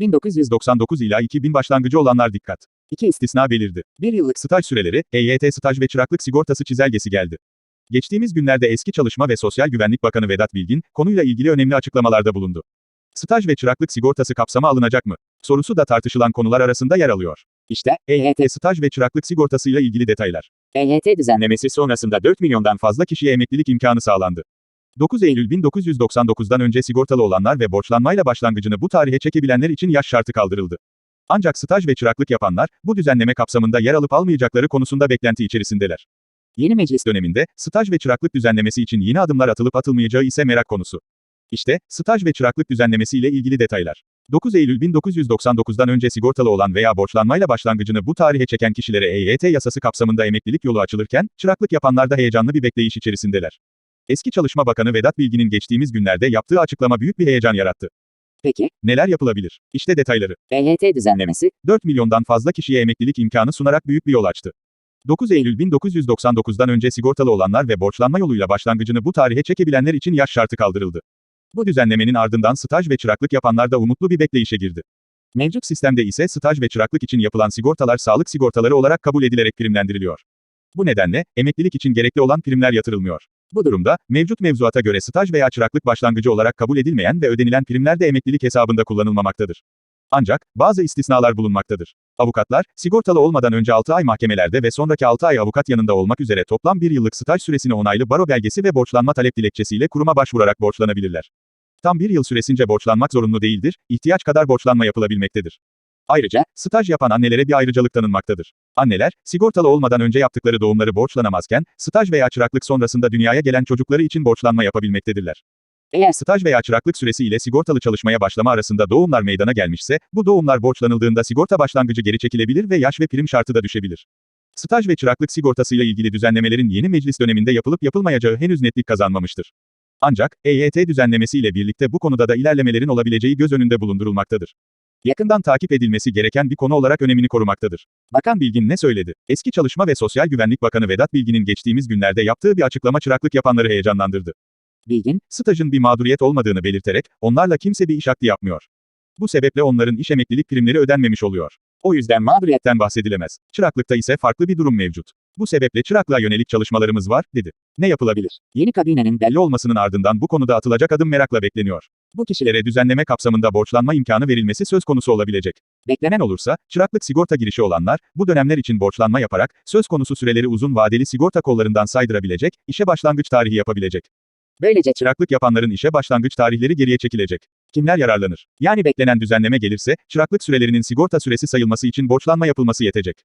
1999 ila 2000 başlangıcı olanlar dikkat. İki istisna belirdi. Bir yıllık staj süreleri, EYT staj ve çıraklık sigortası çizelgesi geldi. Geçtiğimiz günlerde eski Çalışma ve Sosyal Güvenlik Bakanı Vedat Bilgin, konuyla ilgili önemli açıklamalarda bulundu. Staj ve çıraklık sigortası kapsama alınacak mı? Sorusu da tartışılan konular arasında yer alıyor. İşte, EYT staj ve çıraklık sigortasıyla ilgili detaylar. EYT düzenlemesi sonrasında 4 milyondan fazla kişiye emeklilik imkanı sağlandı. 9 Eylül 1999'dan önce sigortalı olanlar ve borçlanmayla başlangıcını bu tarihe çekebilenler için yaş şartı kaldırıldı. Ancak staj ve çıraklık yapanlar, bu düzenleme kapsamında yer alıp almayacakları konusunda beklenti içerisindeler. Yeni meclis döneminde, staj ve çıraklık düzenlemesi için yeni adımlar atılıp atılmayacağı ise merak konusu. İşte, staj ve çıraklık düzenlemesi ile ilgili detaylar. 9 Eylül 1999'dan önce sigortalı olan veya borçlanmayla başlangıcını bu tarihe çeken kişilere EYT yasası kapsamında emeklilik yolu açılırken, çıraklık yapanlar da heyecanlı bir bekleyiş içerisindeler. Eski Çalışma Bakanı Vedat Bilgin'in geçtiğimiz günlerde yaptığı açıklama büyük bir heyecan yarattı. Peki, Neler yapılabilir? İşte detayları. EYT düzenlemesi, 4 milyondan fazla kişiye emeklilik imkanı sunarak büyük bir yol açtı. 9 Eylül 1999'dan önce sigortalı olanlar ve borçlanma yoluyla başlangıcını bu tarihe çekebilenler için yaş şartı kaldırıldı. Bu düzenlemenin ardından staj ve çıraklık yapanlar da umutlu bir bekleyişe girdi. Mevcut sistemde ise staj ve çıraklık için yapılan sigortalar sağlık sigortaları olarak kabul edilerek primlendiriliyor. Bu nedenle, emeklilik için gerekli olan primler yatırılmıyor. Bu durumda, mevcut mevzuata göre staj veya çıraklık başlangıcı olarak kabul edilmeyen ve ödenilen primler de emeklilik hesabında kullanılmamaktadır. Ancak, bazı istisnalar bulunmaktadır. Avukatlar, sigortalı olmadan önce 6 ay mahkemelerde ve sonraki 6 ay avukat yanında olmak üzere toplam 1 yıllık staj süresini onaylı baro belgesi ve borçlanma talep dilekçesiyle kuruma başvurarak borçlanabilirler. Tam bir yıl süresince borçlanmak zorunlu değildir, ihtiyaç kadar borçlanma yapılabilmektedir. Ayrıca, staj yapan annelere bir ayrıcalık tanınmaktadır. Anneler, sigortalı olmadan önce yaptıkları doğumları borçlanamazken, staj veya çıraklık sonrasında dünyaya gelen çocukları için borçlanma yapabilmektedirler. eğer Staj veya çıraklık süresi ile sigortalı çalışmaya başlama arasında doğumlar meydana gelmişse, bu doğumlar borçlanıldığında sigorta başlangıcı geri çekilebilir ve yaş ve prim şartı da düşebilir. Staj ve çıraklık sigortasıyla ilgili düzenlemelerin yeni meclis döneminde yapılıp yapılmayacağı henüz netlik kazanmamıştır. Ancak, EYT düzenlemesi ile birlikte bu konuda da ilerlemelerin olabileceği göz önünde bulundurulmaktadır. Yakından takip edilmesi gereken bir konu olarak önemini korumaktadır. Bakan Bilgin ne söyledi? Eski Çalışma ve Sosyal Güvenlik Bakanı Vedat Bilgin'in geçtiğimiz günlerde yaptığı bir açıklama çıraklık yapanları heyecanlandırdı. bilgin, Stajın bir mağduriyet olmadığını belirterek, onlarla kimse bir iş akdi yapmıyor. Bu sebeple onların iş emeklilik primleri ödenmemiş oluyor. O yüzden mağduriyetten bahsedilemez. Çıraklıkta ise farklı bir durum mevcut. Bu sebeple çıraklığa yönelik çalışmalarımız var, dedi. Ne yapılabilir? yeni kabinenin belli olmasının ardından bu konuda atılacak adım merakla bekleniyor. Bu kişilere düzenleme kapsamında borçlanma imkanı verilmesi söz konusu olabilecek. Beklenen olursa, çıraklık sigorta girişi olanlar, bu dönemler için borçlanma yaparak, söz konusu süreleri uzun vadeli sigorta kollarından saydırabilecek, işe başlangıç tarihi yapabilecek. Böylece Çıraklık yapanların işe başlangıç tarihleri geriye çekilecek. Kimler yararlanır? Yani beklenen düzenleme gelirse, çıraklık sürelerinin sigorta süresi sayılması için borçlanma yapılması yetecek.